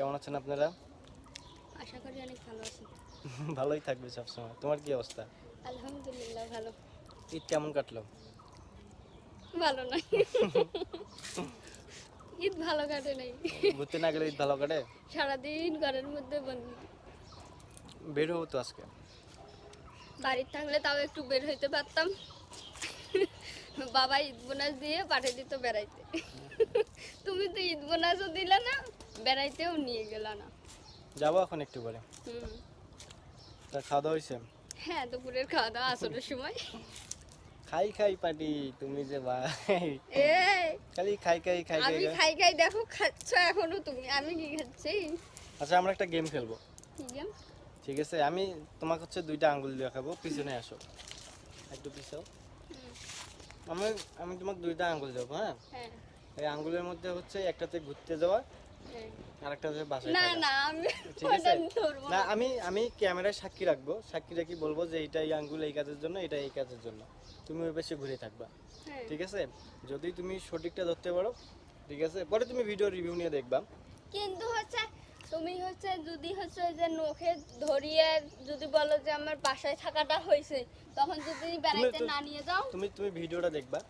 কেমন আছেন আপনারা? আশা করি অনেক ভালো আছি। ভালোই থাকবে সবসময়। তোমার কি অবস্থা? আলহামদুলিল্লাহ ভালো। ঈদ কেমন কাটলো? ভালো নয়। ঈদ ভালো কাটে নাই। ঘুরতে না গেলে ঈদ ভালো কাটে? সারাদিন ঘরের মধ্যে বন্দি। বের হব তো আজকে? বাড়ির থাকলে তাও একটু বের হইতে পারতাম। বাবা ঈদ বোনাস দিয়ে পাঠিয়ে দিত বেড়াইতে। তুমি তো ঈদ বোনাসও দিলে না। বেড়াইতেও নিয়ে গেল না। যাব এখন একটু করে হুম। তা খাওয়া দাওয়া হয়েছে? হ্যাঁ দুপুরের খাওয়া দাওয়া আসরের সময়। খাই খাই পাটি তুমি যে ভাই। এই! খালি খাই খাই খাই খাই আমি খাই। খাই খাই দেখো খাচ্ছ এখনও তুমি আমি কি খাচ্ছি? আচ্ছা আমরা একটা গেম খেলব। কি গেম ঠিক আছে আমি তোমাকে হচ্ছে দুইটা আঙ্গুল দেখাবো পিছনে আসো। একটু পিছাও। আমি আমি তোমাকে দুইটা আঙ্গুল দেবো হ্যাঁ? হ্যাঁ। এই আঙ্গুলের মধ্যে হচ্ছে একটাতে ঘুরতে যাওয়া হ্যাঁ। আর বাসায় না না আমি না আমি আমি ক্যামেরায় সাক্ষী রাখব। সাক্ষী রাখি বলব যে এইটা এই আঙ্গুল এই কাজের জন্য এটা এই কাজের জন্য। তুমি ওই বেশি ঘুরে থাকবা। হ্যাঁ। ঠিক আছে? যদি তুমি সঠিকটা ধরতে পারো ঠিক আছে? পরে তুমি ভিডিও রিভিউ নিয়ে দেখবা। কিন্তু হচ্ছে তুমি হচ্ছে যদি হচ্ছে যে নখে ধরিয়ে যদি বলো যে আমার বাসায় থাকাটা হয়েছে তখন যদি বেড়াইতে না নিয়ে যাও। তুমি তুমি ভিডিওটা দেখবা।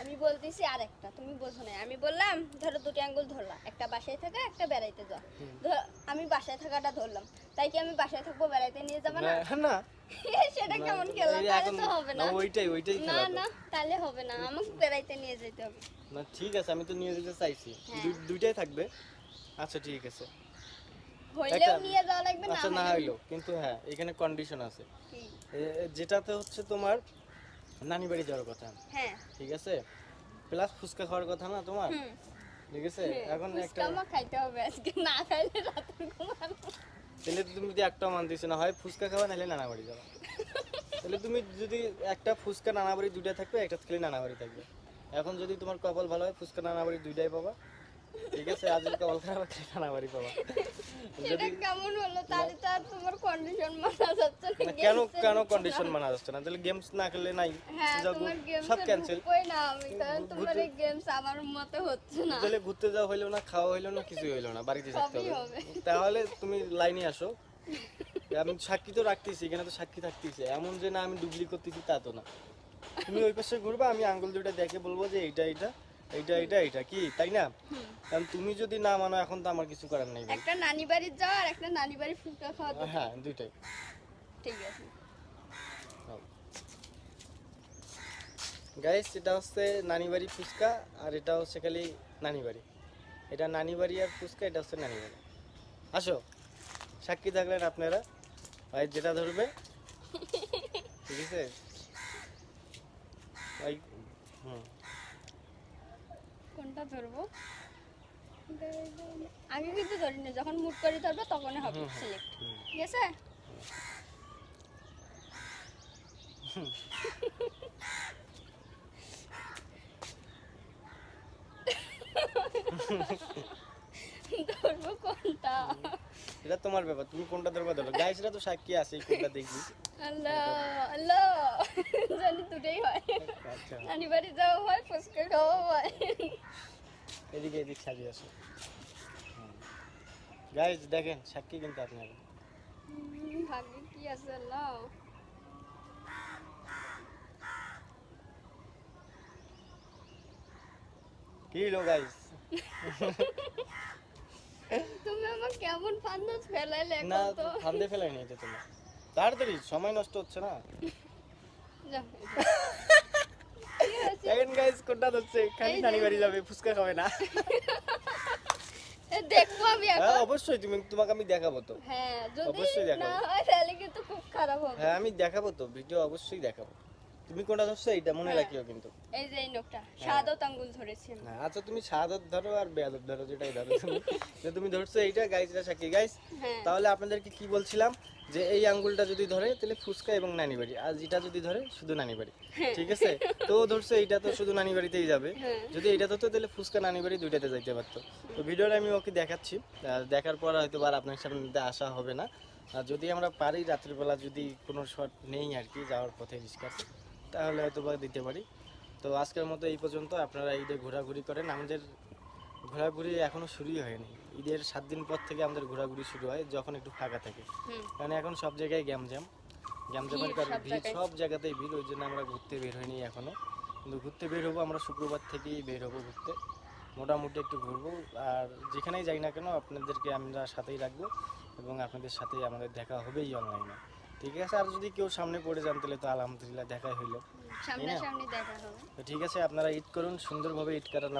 আমি বলতেছি আরেকটা তুমি বোঝো না আমি বললাম ধরো দুটি আঙ্গুল ধরলাম একটা বাসায় থাকা একটা বেড়াইতে যাও। ধর আমি বাসায় থাকাটা ধরলাম। তাই কি আমি বাসায় থাকব বেড়াইতে নিয়ে যাব না? না সেটা কেমন খেলা? তাহলে তো হবে না, ওইটাই ওইটাই না। না তাহলে হবে না। আমাকে বেড়াইতে নিয়ে যেতে হবে। না ঠিক আছে আমি তো নিয়ে যেতে চাইছি। হ্যাঁ। দুইটাই থাকবে। আচ্ছা ঠিক আছে। হইলেও একটা- নিয়ে যাওয়া লাগবে না আচ্ছা না হইল কিন্তু হ্যাঁ এখানে কন্ডিশন আছে। যেটাতে হচ্ছে তোমার নানি বাড়ি যাওয়ার কথা। হ্যাঁ। ঠিক আছে? প্লাস ফুচকা খাওয়ার কথা না তোমার? ঠিক আছে? এখন একটা খাইতে হবে আজকে না খাইলে রাতে ঘুমাবো। তাহলে তুমি যদি একটা মান দিছো না হয় ফুচকা খাওয়া নাহলে নানা বাড়ি যাবা। তাহলে তুমি যদি একটা ফুচকা নানা বাড়ি দুইটা থাকবে একটা খেলে নানা বাড়ি থাকবে। এখন যদি তোমার কপাল ভালো হয় ফুচকা নানা বাড়ি দুইটাই পাবা। ঠিক আছে আজ যদি কপাল খারাপ হয়, বাড়ি পাবা। কেমন হলো তাহলে তো আর তোমার কন্ডিশন মানা যাচ্ছে না না, কেন কেন কন্ডিশন মানা যাচ্ছে না? তাহলে গেমস না খেললে নাই। হ্যাঁ সব ক্যান্সেল কই না আমি কারণ তোমার এই গেমস আমার মতে হচ্ছে না। তাহলে ঘুরতে যাওয়া হইল না খাওয়া হইল না কিছুই হইল না বাড়িতে থাকতে হবে। তাহলে তুমি লাইনে আসো। আমি সাক্ষী তো রাখতেছি এখানে তো সাক্ষী থাকতেছি। এমন যে না আমি ডুবলি করতেছি তা তো না। তুমি ওই পাশে ঘুরবা আমি আঙ্গুল দুইটা দেখে বলব যে এইটা এইটা। এইটা এইটা এইটা কি? তাই না? কারণ তুমি যদি না মানো এখন তো আমার কিছু করার নেই একটা নানি বাড়ির যাওয়া আর একটা নানি বাড়ির ফুচকা খাওয়া হ্যাঁ দুইটাই। ঠিক আছে। গাইস এটা হচ্ছে নানি বাড়ি ফুচকা আর এটা হচ্ছে খালি নানি বাড়ি। এটা নানি বাড়ি আর ফুচকা এটা হচ্ছে নানি বাড়ি। আসো। সাক্ষী থাকলেন আপনারা। ভাই যেটা ধরবে। ঠিক আছে? ভাই হুম। কোনটা ধরবো? আমি কিন্তু ধরি না যখন মুট করে ধরবো তখনই হবে। সিলেক্ট ঠিক আছে। ধরবো কোনটা? এটা তোমার ব্যাপার তুমি কোনটা ধরবা ধরো গাইসরা তো সাক্ষী আছে কোনটা দেখবি? আল্লাহ আল্লাহ জানি দুটোই হয়। আচ্ছা। নানি বাড়ি যাওয়া হয় ফুচকা খাওয়া হয়। এদিকে এদিক সাজিয়ে আসো। গাইস দেখেন সাক্ষী কিন্তু আপনারা। ভাগ্যে কি আছে আল্লাহ? কি হলো গাইস তুমি আমার কেমন ফেলাইলে না এখন তো। ফান্দে নি এটা তোমার তাড়াতাড়ি সময় নষ্ট হচ্ছে না। যাও, গাইস কোনটা হচ্ছে খালি নানি বাড়ি যাবে ফুচকা খাবে না। দেখব আমি হ্যাঁ অবশ্যই তুমি তোমাকে আমি দেখাবো তো। হ্যাঁ যদি অবশ্যই দেখাবো। না হয় তাহলে কিন্তু খুব খারাপ হবে। হ্যাঁ আমি দেখাবো তো ভিডিও অবশ্যই দেখাবো। তুমি কোনটা ধরছো? এইটা মনে হ্যাঁ। রাখিও কিন্তু। এই যে এই লোকটা সাদত আঙ্গুল ধরেছি আমি। হ্যাঁ আচ্ছা তুমি সাদত ধরো আর বেয়াদত ধরো যেটাই ধরো যে তুমি ধরছো এইটা গাইসরা সাক্ষী। গাইস হ্যাঁ। তাহলে আপনাদেরকে কি বলছিলাম? যে এই আঙ্গুলটা যদি ধরে তাহলে ফুচকা এবং নানি বাড়ি আর যেটা যদি ধরে শুধু নানি বাড়ি ঠিক আছে? তো ধরছে এইটা তো শুধু নানি বাড়িতেই যাবে। হ্যাঁ। যদি এটা ধরতো তাহলে ফুচকা নানি বাড়ি দুইটাতে যাইতে পারতো। তো ভিডিওটা আমি ওকে দেখাচ্ছি। দেখার পর হয়তো আর আপনার সামনে আসা হবে না। আর যদি আমরা পারি রাত্রিবেলা যদি কোনো শট নেই আর কি যাওয়ার পথে রিস্কাতে তাহলে হয়তো বা দিতে পারি। তো আজকের মতো এই পর্যন্ত আপনারা ঈদে ঘোরাঘুরি করেন। আমাদের ঘোরাঘুরি এখনও শুরুই হয়নি। ঈদের সাত দিন পর থেকে আমাদের ঘোরাঘুরি শুরু হয় যখন একটু ফাঁকা থাকে। কারণ এখন সব জায়গায় গ্যামজাম গ্যামজামের ভিড় কারণে ভিড় সব জায়গাতেই ভিড় ওই জন্য আমরা ঘুরতে বের হইনি এখনও। কিন্তু ঘুরতে বের হব আমরা শুক্রবার থেকেই বের হব ঘুরতে। মোটামুটি একটু ঘুরবো। আর যেখানেই যাই না কেন আপনাদেরকে আমরা সাথেই রাখব এবং আপনাদের সাথেই আমাদের দেখা হবেই অনলাইনে ঠিক আছে আর যদি কেউ সামনে পড়ে যান তাহলে তো আলহামদুলিল্লাহ দেখাই হইল সামনাসামনি দেখা হবে। তো ঠিক আছে আপনারা ঈদ করুন সুন্দরভাবে ঈদ কাটান।